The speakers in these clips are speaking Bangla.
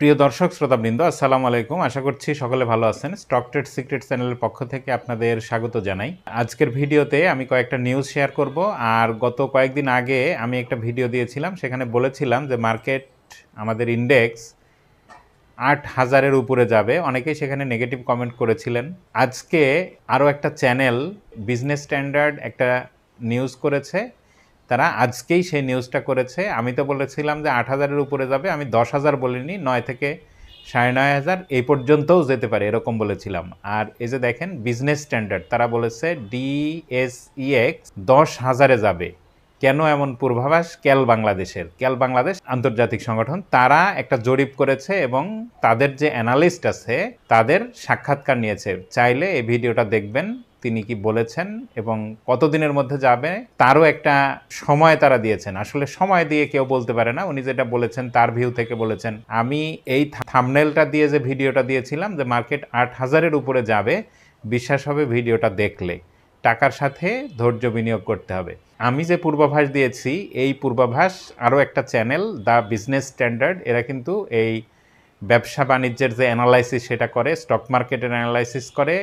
প্রিয় দর্শক, শ্রোতাবৃন্দ, আসসালামু আলাইকুম। আশা করছি সকলে ভালো আছেন। স্টক ট্রেড সিক্রেট চ্যানেলের পক্ষ থেকে আপনাদের স্বাগত জানাই। আজকের ভিডিওতে আমি কয়েকটা নিউজ শেয়ার করব। আর গত কয়েকদিন আগে আমি একটা ভিডিও দিয়েছিলাম, সেখানে বলেছিলাম যে মার্কেট আমাদের ইন্ডেক্স আট হাজারের উপরে যাবে। অনেকেই সেখানে নেগেটিভ কমেন্ট করেছিলেন। আজকে আরও একটা চ্যানেল বিজনেস স্ট্যান্ডার্ড একটা নিউজ করেছে। তারা আজকেই সেই নিউজটা করেছে। আমি তো বলেছিলাম যে আট হাজারের উপরে যাবে। আমি দশ হাজার বলিনি, নয় থেকে সাড়ে নয় হাজার এই পর্যন্তও যেতে পারে, এরকম বলেছিলাম। আর এই যে দেখেন বিজনেস স্ট্যান্ডার্ড তারা বলেছে ডিএসইএক্স দশ হাজারে যাবে। কেন এমন পূর্বাভাস? ক্যাল বাংলাদেশের। ক্যাল বাংলাদেশ আন্তর্জাতিক সংগঠন, তারা একটা জরিপ করেছে এবং তাদের যে অ্যানালিস্ট আছে, তাদের সাক্ষাৎকার নিয়েছে। চাইলে এই ভিডিওটা দেখবেন, তিনি কি বলেছেন এবং কতদিনের মধ্যে যাবে, তারও একটা সময় তারা দিয়েছেন। আসলে সময় দিয়ে কেউ বলতে পারে না, উনি যেটা বলেছেন তার ভিউ থেকে বলেছেন। আমি এই থামনেলটা দিয়ে যে ভিডিওটা দিয়েছিলাম, যে মার্কেট আট হাজারের উপরে যাবে, বিশ্বাস হবে ভিডিওটা দেখলে। টাকার সাথে ধৈর্য বিনিয়োগ করতে হবে। আমি যে পূর্বাভাস দিয়েছি, এই পূর্বাভাস আরও একটা চ্যানেল, দ্য বিজনেস স্ট্যান্ডার্ড। এরা কিন্তু এই ব্যবসা বাণিজ্যের যে অ্যানালাইসিস সেটা করে, স্টক মার্কেটের অ্যানালাইসিস করে,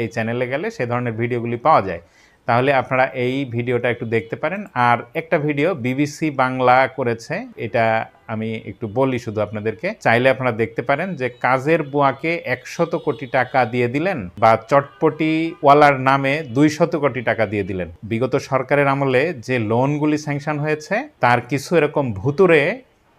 এই চ্যানেলে গেলে সে ধরনের ভিডিওগুলি পাওয়া যায়। তাহলে আপনারা এই ভিডিওটা একটু দেখতে পারেন। আর একটা ভিডিও বিবিসি বাংলা করেছে, এটা আমি একটু বলি শুধু আপনাদেরকে। চাইলে আপনারা দেখতে পারেন যে কাজের বুয়াকে একশত কোটি টাকা দিয়ে দিলেন বা চটপটি ওয়ালার নামে দুইশত কোটি টাকা দিয়ে দিলেন। বিগত সরকারের আমলে যে লোনগুলি স্যাংশন হয়েছে, তার কিছু এরকম ভুতুরে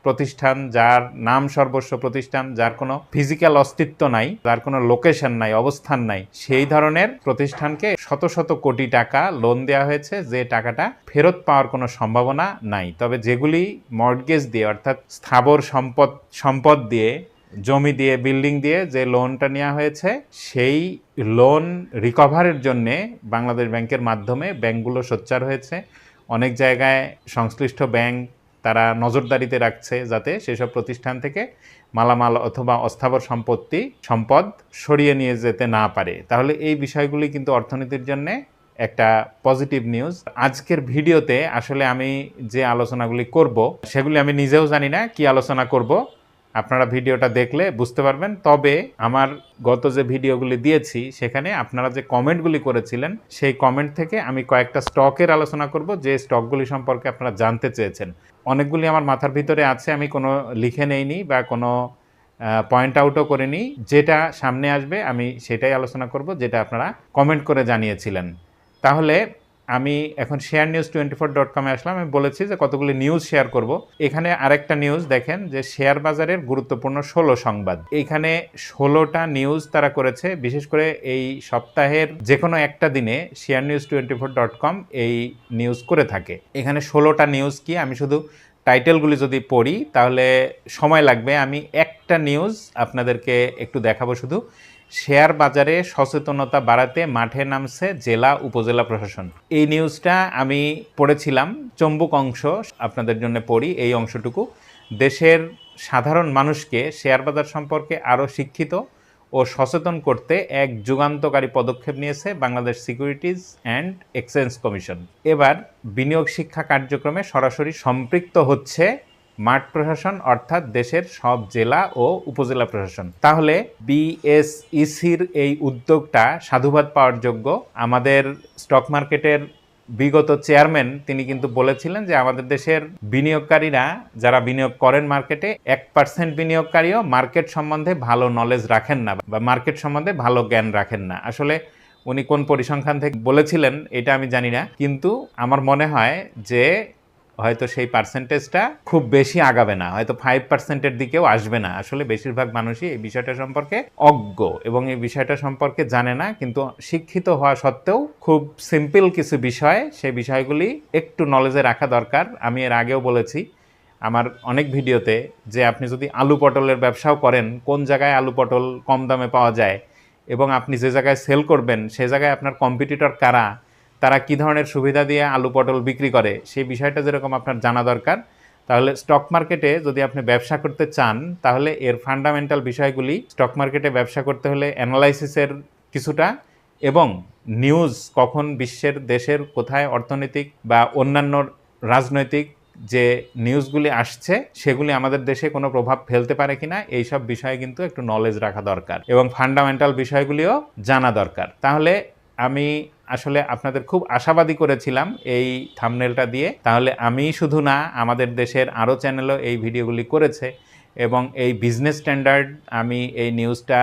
প্রতিষ্ঠান, যার নাম সর্বস্ব প্রতিষ্ঠান, যার কোনো ফিজিক্যাল অস্তিত্ব নাই, যার কোনো লোকেশন নাই, অবস্থান নাই, সেই ধরনের প্রতিষ্ঠানকে শত শত কোটি টাকা লোন দেওয়া হয়েছে, যে টাকাটা ফেরত পাওয়ার কোনো সম্ভাবনা নাই। তবে যেগুলি মর্টগেজ দিয়ে, অর্থাৎ স্থাবর সম্পদ সম্পদ দিয়ে, জমি দিয়ে বিল্ডিং দিয়ে যে লোনটা নেওয়া হয়েছে, সেই লোন রিকভারের জন্যে বাংলাদেশ ব্যাংকের মাধ্যমে ব্যাংকগুলো সোচ্চার হয়েছে। অনেক জায়গায় সংশ্লিষ্ট ব্যাংক তারা নজরদারিতে রাখছে যাতে সেসব প্রতিষ্ঠান থেকে মালামাল অথবা অস্থাবর সম্পত্তি, সম্পদ সরিয়ে নিয়ে যেতে না পারে। তাহলে এই বিষয়গুলি কিন্তু অর্থনীতির জন্যে একটা পজিটিভ নিউজ। আজকের ভিডিওতে আসলে আমি যে আলোচনাগুলি করব, সেগুলি আমি নিজেও জানি না কি আলোচনা করব। আপনারা ভিডিওটা দেখলে বুঝতে পারবেন। তবে আমার গত যে ভিডিওগুলি দিয়েছি, সেখানে আপনারা যে কমেন্টগুলি করেছিলেন, সেই কমেন্ট থেকে আমি কয়েকটা স্টকের আলোচনা করব, যে স্টকগুলি সম্পর্কে আপনারা জানতে চেয়েছেন। অনেকগুলি আমার মাথার ভিতরে আছে, আমি কোনো লিখে নেইনি বা কোনো পয়েন্ট আউটও করিনি। যেটা সামনে আসবে, আমি সেটাই আলোচনা করব, যেটা আপনারা কমেন্ট করে জানিয়েছিলেন। তাহলে আমি এখন share news twenty four dot কমে আসলাম, আমি বলেছি যে কতগুলি নিউজ শেয়ার করব। এখানে আরেকটা নিউজ দেখেন যে শেয়ার বাজারের গুরুত্বপূর্ণ ষোলো সংবাদ। এখানে ষোলোটা নিউজ তারা করেছে, বিশেষ করে এই সপ্তাহের যে কোনো একটা দিনে share news twenty four dot com এই নিউজ করে থাকে। এখানে ষোলোটা নিউজ কি, আমি শুধু টাইটেলগুলি যদি পড়ি, তাহলে সময় লাগবে। আমি একটা নিউজ আপনাদেরকে একটু দেখাবো শুধু। শেয়ার বাজারে সচেতনতা বাড়াতে মাঠে নামছে জেলা উপজেলা প্রশাসন। এই নিউজটা আমি পড়েছিলাম, চম্বুক অংশ, আপনাদের জন্য পড়ি এই অংশটুকু। দেশের সাধারণ মানুষকে শেয়ার বাজার সম্পর্কে আরও শিক্ষিত ও সচেতন করতে এক যুগান্তকারী পদক্ষেপ নিয়েছে Bangladesh securities and exchange commission. এবার বিনিয়োগ শিক্ষা কার্যক্রমে সরাসরি সম্পৃক্ত হচ্ছে মাঠ প্রশাসন অর্থাৎ দেশের সব জেলা ও উপজেলা প্রশাসন। তাহলে বিএসইসির এই উদ্যোগটা সাধুবাদ পাওয়ার যোগ্য। আমাদের স্টক মার্কেটের বিগত চেয়ারম্যান তিনি কিন্তু বলেছিলেন যে আমাদের দেশের বিনিয়োগকারীরা যারা বিনিয়োগ করেন মার্কেটে, এক পার্সেন্ট বিনিয়োগকারীও মার্কেট সম্বন্ধে ভালো নলেজ রাখেন না বা মার্কেট সম্বন্ধে ভালো জ্ঞান রাখেন না। আসলে উনি কোন পরিসংখ্যান থেকে বলেছিলেন, এটা আমি জানি না। কিন্তু আমার মনে হয় যে হয়তো সেই পার্সেন্টেজটা খুব বেশি আগাবে না, হয়তো ফাইভ পার্সেন্টের দিকেও আসবে না। আসলে বেশিরভাগ মানুষই এই বিষয়টা সম্পর্কে অজ্ঞ এবং এই বিষয়টা সম্পর্কে জানে না, কিন্তু শিক্ষিত হওয়া সত্ত্বেও খুব সিম্পল কিছু বিষয়, সেই বিষয়গুলি একটু নলেজে রাখা দরকার। আমি এর আগেও বলেছি, আমার অনেক ভিডিওতে যে আপনি যদি আলু পটলের ব্যবসাও করেন, কোন জায়গায় আলু পটল কম দামে পাওয়া যায় এবং আপনি যে জায়গায় সেল করবেন, সে জায়গায় আপনার কম্পিটিটর কারা? তারা কি ধরনের সুবিধা দিয়ে আলু পটল বিক্রি করে, সেই বিষয়টা যেরকম আপনার জানা দরকার। তাহলে স্টক মার্কেটে যদি আপনি ব্যবসা করতে চান, তাহলে এর ফান্ডামেন্টাল বিষয়গুলি স্টক মার্কেটে ব্যবসা করতে হলে অ্যানালাইসিসের কিছুটা এবং নিউজ কখন বিশ্বের দেশের কোথায় অর্থনৈতিক বা অন্যান্য রাজনৈতিক যে নিউজগুলি আসছে, সেগুলি আমাদের দেশে কোনো প্রভাব ফেলতে পারে কিনা, এইসব বিষয়ে কিন্তু একটু নলেজ রাখা দরকার এবং ফান্ডামেন্টাল বিষয়গুলিও জানা দরকার। তাহলে আমি আসলে আপনাদের খুব আশাবাদী করেছিলাম এই থামনেলটা দিয়ে। তাহলে আমি শুধু না, আমাদের দেশের আরও চ্যানেলও এই ভিডিওগুলি করেছে এবং এই বিজনেস স্ট্যান্ডার্ড আমি এই নিউজটা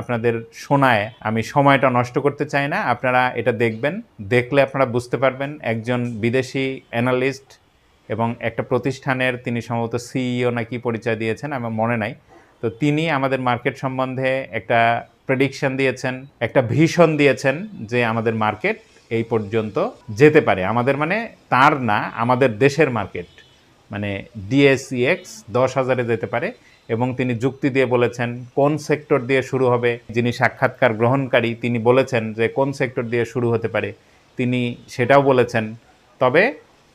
আপনাদের শোনায়। আমি সময়টা নষ্ট করতে চাই না, আপনারা এটা দেখবেন। দেখলে আপনারা বুঝতে পারবেন, একজন বিদেশি অ্যানালিস্ট এবং একটা প্রতিষ্ঠানের তিনি সম্ভবত সিইও নাকি পরিচয় দিয়েছেন, আমার মনে নাই। তো তিনি আমাদের মার্কেট সম্বন্ধে একটা প্রেডিকশন দিয়েছেন, একটা ভিশন দিয়েছেন যে আমাদের মার্কেট এই পর্যন্ত যেতে পারে। আমাদের মানে তার না, আমাদের দেশের মার্কেট মানে ডিএসইএক্স দশ হাজারে যেতে পারে এবং তিনি যুক্তি দিয়ে বলেছেন কোন সেক্টর দিয়ে শুরু হবে, যিনি সাক্ষাৎকার গ্রহণকারী, তিনি বলেছেন যে কোন সেক্টর দিয়ে শুরু হতে পারে, তিনি সেটাও বলেছেন। তবে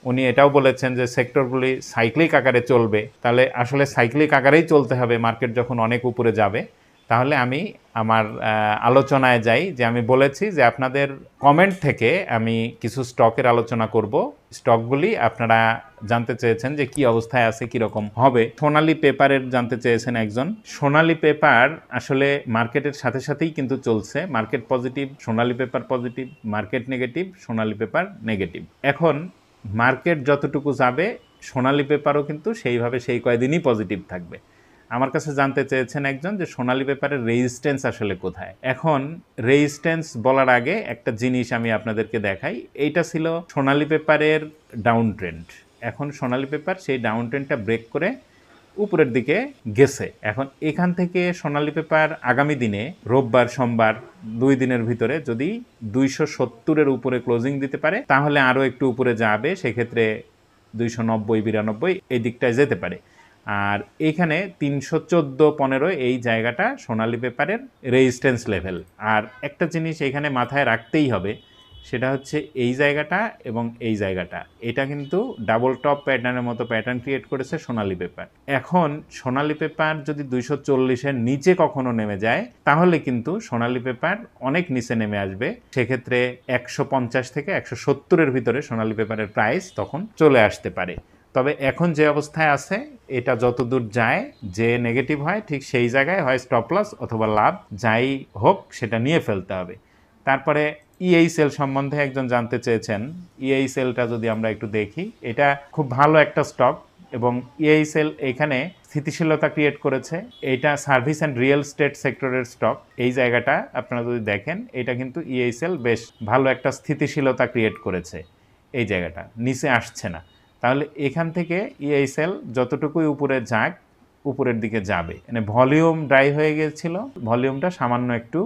উনি এটাও বলেছেন যে সেক্টরগুলি সাইক্লিক আকারে চলবে। তাহলে আসলে সাইক্লিক আকারেই চলতে হবে মার্কেট যখন অনেক উপরে যাবে তাহলে আমি আমার আলোচনায় যাই যে আমি বলেছি যে আপনাদের কমেন্ট থেকে আমি কিছু স্টকের আলোচনা করব। স্টকগুলি আপনারা জানতে চেয়েছেন যে কি অবস্থায় আছে, কি রকম হবে। সোনালি পেপারের জানতে চেয়েছেন একজন। সোনালী পেপার আসলে মার্কেটের সাথে সাথেই কিন্তু চলছে। Market positive, Sonali paper positive, market negative, Sonali paper negative. এখন মার্কেট যতটুকু যাবে, সোনালী পেপারও কিন্তু সেইভাবে সেই কয়দিনই পজিটিভ থাকবে। আমার কাছে জানতে চেয়েছেন একজন যে সোনালী পেপারের রেজিস্ট্যান্স আসলে কোথায়। এখন রেজিস্ট্যান্স বলার আগে একটা জিনিস আমি আপনাদেরকে দেখাই। এইটা ছিল সোনালী পেপারের ডাউন ট্রেন্ড এখন সোনালী পেপার সেই ডাউন ট্রেন্ডটা ব্রেক করে উপরের দিকে গেছে। এখন এখান থেকে সোনালী পেপার আগামী দিনে, রোববার, সোমবার দুই দিনের ভিতরে যদি দুইশো সত্তরের উপরে ক্লোজিং দিতে পারে, তাহলে আরও একটু উপরে যাবে। সেক্ষেত্রে দুইশো নব্বই, বিরানব্বই, এই দিকটায় যেতে পারে। আর এখানে তিনশো চোদ্দ পনেরো এই জায়গাটা সোনালী পেপারের রেজিস্ট্যান্স লেভেল আর একটা জিনিস এখানে মাথায় রাখতেই হবে, সেটা হচ্ছে এই জায়গাটা এবং এই জায়গাটা। এটা কিন্তু ডাবল টপ প্যাটার্নের মতো প্যাটার্ন ক্রিয়েট করেছে সোনালী পেপার। এখন সোনালী পেপার যদি দুইশো চল্লিশের নিচে কখনো নেমে যায়, তাহলে কিন্তু সোনালী পেপার অনেক নিচে নেমে আসবে। সেক্ষেত্রে একশো পঞ্চাশ থেকে একশো সত্তরের ভিতরে সোনালি পেপারের প্রাইস তখন চলে আসতে পারে। তবে এখন যে অবস্থায় আছে, এটা যতদূর যায়, যে নেগেটিভ হয়, ঠিক সেই জায়গায় হয় স্টপ লস অথবা লাভ, যাই হোক, সেটা নিয়ে ফেলতে হবে। তারপরে ইএই সেল সম্বন্ধে একজন জানতে চেয়েছেন। ইএই সেলটা যদি আমরা একটু দেখি, এটা খুব ভালো একটা স্টক এবং ইএই সেল এখানে স্থিতিশীলতা ক্রিয়েট করেছে। এটা সার্ভিস অ্যান্ড রিয়েল স্টেট সেক্টরের স্টক এই জায়গাটা আপনারা যদি দেখেন, এটা কিন্তু ইএই সেল বেশ ভালো একটা স্থিতিশীলতা ক্রিয়েট করেছে। এই জায়গাটা, নিচে আসছে না। তাহলে এখান থেকে ইএই সেল যতটুকুই উপরে যাক, উপরের দিকে যাবে। মানে ভলিউম ড্রাই হয়ে গিয়েছিল ভলিউমটা সামান্য একটু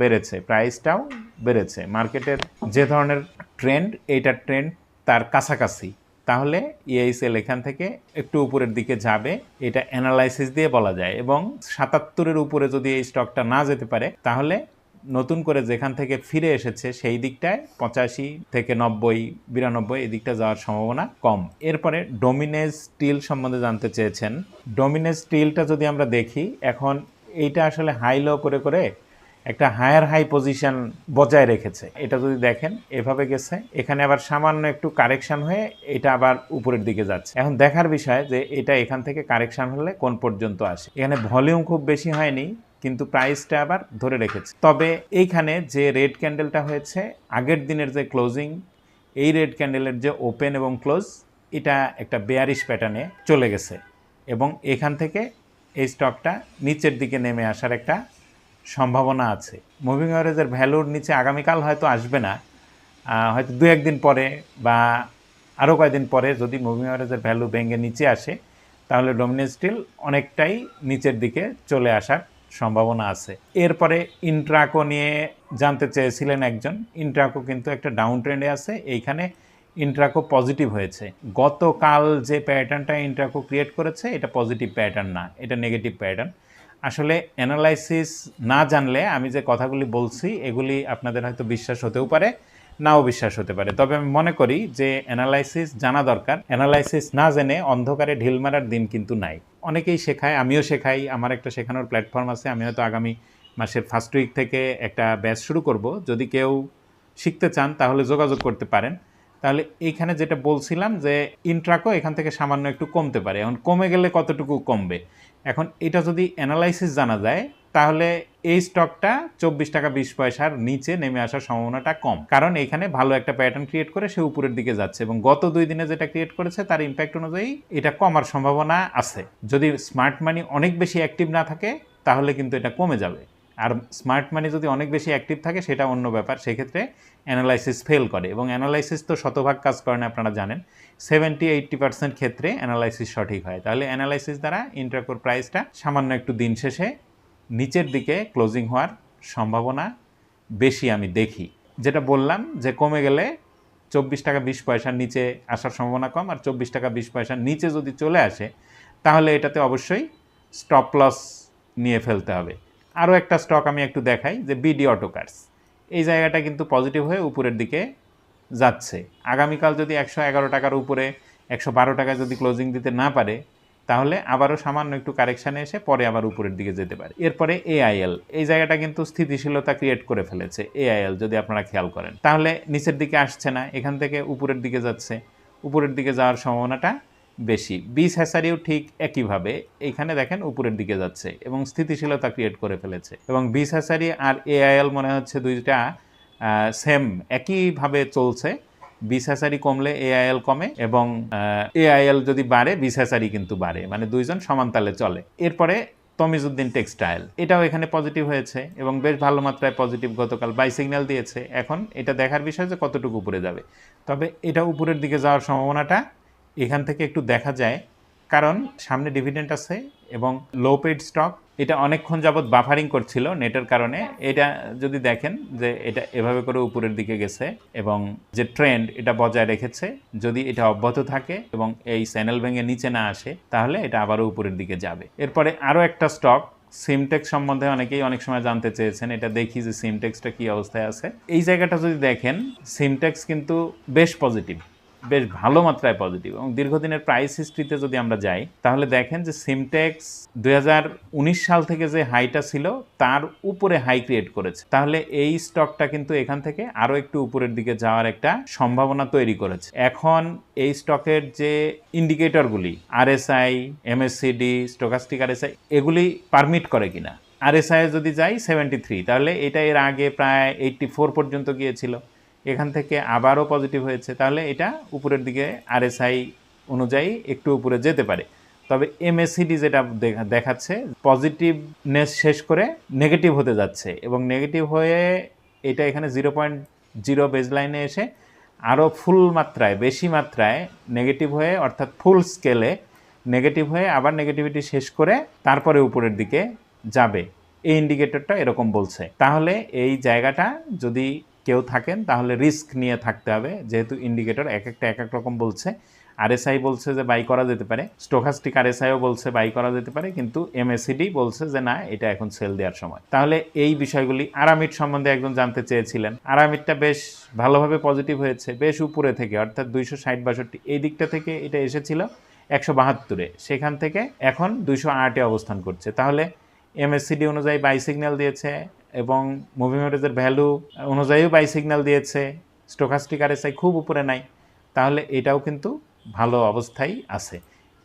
বেড়েছে প্রাইসটাও বেড়েছে। মার্কেটের যে ধরনের ট্রেন্ড এইটার ট্রেন্ড তার কাছাকাছি। তাহলে ইএইসএল এখান থেকে একটু উপরের দিকে যাবে, এটা অ্যানালাইসিস দিয়ে বলা যায়। এবং সাতাত্তরের উপরে যদি এই স্টকটা না যেতে পারে, তাহলে নতুন করে যেখান থেকে ফিরে এসেছে, সেই দিকটায় পঁচাশি থেকে নব্বই, বিরানব্বই, এই দিকটা যাওয়ার সম্ভাবনা কম। এরপরে ডোমিনেজ স্টিল সম্বন্ধে জানতে চেয়েছেন। ডোমিনেজ স্টিলটা যদি আমরা দেখি, এখন এইটা আসলে হাই লো করে করে একটা হায়ার হাই পজিশন বজায় রেখেছে। এটা যদি দেখেন, এভাবে গেছে। এখানে আবার সামান্য একটু কারেকশন হয়ে এটা আবার উপরের দিকে যাচ্ছে। এখন দেখার বিষয় যে এটা এখান থেকে কারেকশন হলে কোন পর্যন্ত আসে। এখানে ভলিউম খুব বেশি হয়নি কিন্তু প্রাইসটা আবার ধরে রেখেছে। তবে এইখানে যে রেড ক্যান্ডেলটা হয়েছে, আগের দিনের যে ক্লোজিং এই রেড ক্যান্ডেলের যে ওপেন এবং ক্লোজ এটা একটা বেয়ারিশ প্যাটার্নে চলে গেছে। এবং এখান থেকে এই স্টকটা নিচের দিকে নেমে আসার একটা সম্ভাবনা আছে। মুভিং অ্যাভারেজের ভ্যালুর নিচে আগামীকাল হয়তো আসবে না। হয়তো দু, একদিন পরে বা আরও কয়েকদিন পরে যদি মুভিং অ্যাভারেজের ভ্যালু ভেঙে নিচে আসে, তাহলে ডোমিনেট স্টিল অনেকটাই নিচের দিকে চলে আসার সম্ভাবনা আছে। এরপরে ইন্ট্রাকো নিয়ে জানতে চেয়েছিলেন একজন। ইন্ট্রাকো কিন্তু একটা ডাউন ট্রেন্ডে আছে। এইখানে ইন্ট্রাকো পজিটিভ হয়েছে। গতকাল যে প্যাটার্নটা ইন্ট্রাকো ক্রিয়েট করেছে, এটা পজিটিভ প্যাটার্ন না, এটা নেগেটিভ প্যাটার্ন আসলে অ্যানালাইসিস না জানলে আমি যে কথাগুলি বলছি, এগুলি আপনাদের হয়তো বিশ্বাস হতেও পারে, নাও বিশ্বাস হতে পারে। তবে আমি মনে করি যে অ্যানালাইসিস জানা দরকার। অ্যানালাইসিস না জেনে অন্ধকারে ঢিল মারার দিন কিন্তু নাই। অনেকেই শেখায়, আমিও শেখাই, আমার একটা শেখানোর প্ল্যাটফর্ম আছে, আমি হয়তো আগামী মাসের ফার্স্ট উইক থেকে একটা ব্যাচ শুরু করব। যদি কেউ শিখতে চান, তাহলে যোগাযোগ করতে পারেন। তাহলে এইখানে যেটা বলছিলাম যে ইন্ট্রাকো এখান থেকে সামান্য একটু কমতে পারে। এখন কমে গেলে কতটুকু কমবে? এখন এটা যদি অ্যানালাইসিস জানা যায়, তাহলে এই স্টকটা চব্বিশ টাকা বিশ পয়সার নিচে নেমে আসার সম্ভাবনাটা কম। কারণ এখানে ভালো একটা প্যাটার্ন ক্রিয়েট করে সে উপরের দিকে যাচ্ছে এবং গত দুই দিনে যেটা ক্রিয়েট করেছে, তার ইম্প্যাক্ট অনুযায়ী এটা কমার সম্ভাবনা আছে। যদি স্মার্ট মানি অনেক বেশি অ্যাক্টিভ না থাকে, তাহলে কিন্তু এটা কমে যাবে। আর স্মার্ট মানি যদি অনেক বেশি অ্যাক্টিভ থাকে, সেটা অন্য ব্যাপার। সেক্ষেত্রে অ্যানালাইসিস ফেল করে এবং অ্যানালাইসিস তো শতভাগ কাজ করে না, আপনারা জানেন। সেভেন্টি এইট্টি পার্সেন্ট ক্ষেত্রে অ্যানালাইসিস সঠিক হয়। তাহলে অ্যানালাইসিস দ্বারা ইন্টারকোর প্রাইসটা সামান্য একটু দিন শেষে নিচের দিকে ক্লোজিং হওয়ার সম্ভাবনা বেশি আমি দেখি। যেটা বললাম যে কমে গেলে চব্বিশ টাকা বিশ পয়সার নিচে আসার সম্ভাবনা কম আর চব্বিশ টাকা বিশ পয়সার নিচে যদি চলে আসে, তাহলে এটাতে অবশ্যই স্টপ লস নিয়ে ফেলতে হবে। আরও একটা স্টক আমি একটু দেখাই, যে বিডি অটোকার্স এই জায়গাটা কিন্তু পজিটিভ হয়ে উপরের দিকে যাচ্ছে। আগামীকাল যদি একশো এগারো টাকার উপরে, একশো বারো টাকা যদি ক্লোজিং দিতে না পারে, তাহলে আবারও সামান্য একটু কারেকশানে এসে পরে আবার উপরের দিকে যেতে পারে। এরপরে এআইএল এই জায়গাটা কিন্তু স্থিতিশীলতা ক্রিয়েট করে ফেলেছে এআইএল যদি আপনারা খেয়াল করেন। তাহলে নিচের দিকে আসছে না, এখান থেকে উপরের দিকে যাচ্ছে। উপরের দিকে যাওয়ার সম্ভাবনাটা বেশি। বিষ হ্যাসারিও ঠিক একইভাবে এখানে দেখেন উপরের দিকে যাচ্ছে এবং স্থিতিশীলতা ক্রিয়েট করে ফেলেছে এবং বিষ হ্যাসারি আর এআইএল মনে হচ্ছে দুইটা সেম একইভাবে চলছে। বিষ হ্যাসারি কমলে এআইএল কমে এবং এআইএল যদি বাড়ে বিষ হ্যাসারি কিন্তু বাড়ে। মানে দুইজন সমান তালে চলে। এরপরে তমিজুদ্দিন টেক্সটাইল। এটাও এখানে পজিটিভ হয়েছে এবং বেশ ভালো মাত্রায় পজিটিভ গতকাল বাই সিগন্যাল দিয়েছে। এখন এটা দেখার বিষয় যে কতটুকু উপরে যাবে। তবে এটা উপরের দিকে যাওয়ার সম্ভাবনাটা এখান থেকে একটু দেখা যায়। কারণ সামনে ডিভিডেন্ট আছে এবং লো পেড স্টক এটা অনেকক্ষণ যাবৎ বাফারিং করছিল নেটের কারণে। এটা যদি দেখেন যে এটা এভাবে করে উপরের দিকে গেছে এবং যে ট্রেন্ড এটা বজায় রেখেছে, যদি এটা অব্যাহত থাকে এবং এই চ্যানেল ভেঙে নিচে না আসে, তাহলে এটা আবারও উপরের দিকে যাবে। এরপরে আরও একটা স্টক সিমটেক্স সম্বন্ধে অনেকেই অনেক সময় জানতে চেয়েছেন, এটা দেখি যে সিমটেক্সটা কী অবস্থায় আছে। এই জায়গাটা যদি দেখেন সিমটেক্স কিন্তু বেশ পজিটিভ বেশ ভালো মাত্রায় পজিটিভ এবং দীর্ঘদিনের প্রাইস হিস্ট্রিতে যদি আমরা যাই, তাহলে দেখেন যে সিমটেক্স দুই হাজার উনিশ সাল থেকে যে হাইটা ছিল, তার উপরে হাই ক্রিয়েট করেছে। তাহলে এই স্টকটা কিন্তু এখান থেকে আরও একটু উপরের দিকে যাওয়ার একটা সম্ভাবনা তৈরি করেছে। এখন এই স্টকের যে ইন্ডিকেটরগুলি আরএসআই এমএসসিডি স্টোকাস্টিক আরএসআই এগুলি পারমিট করে কিনা? আরএসআই যদি যাই সেভেন্টি থ্রি তাহলে এটা এর আগে প্রায় এইটটি ফোর পর্যন্ত গিয়েছিল। এখান থেকে আবারও পজিটিভ হয়েছে, তাহলে এটা উপরের দিকে আরএসআই অনুযায়ী একটু উপরে যেতে পারে। তবে এমএসিডি যেটা দেখা- দেখাচ্ছে পজিটিভনেস শেষ করে নেগেটিভ হতে যাচ্ছে এবং নেগেটিভ হয়ে এটা এখানে জিরো পয়েন্ট জিরো বেজলাইনে এসে আরও ফুল মাত্রায়, বেশি মাত্রায় নেগেটিভ হয়ে অর্থাৎ ফুল স্কেলে নেগেটিভ হয়ে আবার নেগেটিভিটি শেষ করে তারপরে উপরের দিকে যাবে। এই ইন্ডিকেটরটা এরকম বলছে। তাহলে এই জায়গাটা যদি কেউ থাকেন, তাহলে রিস্ক নিয়ে থাকতে হবে। যেহেতু ইন্ডিকেটর এক একটা এক এক রকম বলছে। আরএসআই বলছে যে বাই করা যেতে পারে। স্টোকাস্টিক আরএসআইও বলছে বাই করা যেতে পারে। কিন্তু এমএসিডি বলছে যে না, এটা এখন সেল দেওয়ার সময়। তাহলে এই বিষয়গুলি আরামিড সম্বন্ধে একজন জানতে চেয়েছিলেন। আরামিটটা বেশ ভালোভাবে পজিটিভ হয়েছে, বেশ উপরে থেকে, অর্থাৎ দুইশো ষাট বাষট্টি। এই দিকটা থেকে এটা এসেছিল একশো বাহাত্তরে। সেখান থেকে এখন দুইশো আটে অবস্থান করছে। তাহলে এমএসসিডি অনুযায়ী বাই সিগন্যাল দিয়েছে এবং মুভি মেটেজের ভ্যালু অনুযায়ীও বাই সিগন্যাল দিয়েছে স্টোকাস্টিক আরএসআই খুব উপরে নাই, তাহলে এটাও কিন্তু ভালো অবস্থায় আছে।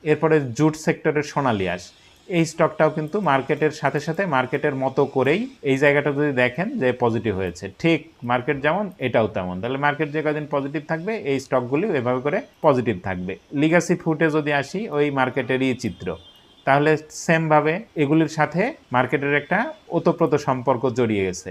এরপরে জুট সেক্টরের সোনালি আঁশ, এই স্টকটাও কিন্তু মার্কেটের সাথে সাথে মার্কেটের মতো করেই এই জায়গাটা যদি দেখেন যে পজিটিভ হয়েছে, ঠিক মার্কেট যেমন এটাও তেমন, তাহলে মার্কেট যে কদিন পজিটিভ থাকবে, এই স্টকগুলি এভাবে করে পজিটিভ থাকবে। লিগাসি ফুটে যদি আসি, ওই মার্কেটেরই চিত্র। তাহলে সেমভাবে এগুলির সাথে মার্কেটের একটা ওতপ্রোত সম্পর্ক জড়িয়ে গেছে।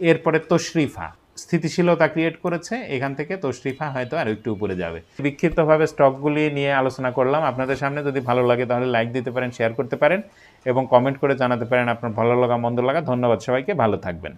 এরপরে তশরিফা, স্থিতিশীলতা ক্রিয়েট করেছে, এখান থেকে তশরিফা হয়তো আরও একটু উপরে যাবে। বিক্ষিপ্তভাবে স্টকগুলি নিয়ে আলোচনা করলাম। আপনাদের সামনে যদি ভালো লাগে তাহলে লাইক দিতে পারেন শেয়ার করতে পারেন এবং কমেন্ট করে জানাতে পারেন আপনার ভালো লাগা, মন্দ লাগা। ধন্যবাদ সবাইকে, ভালো থাকবেন।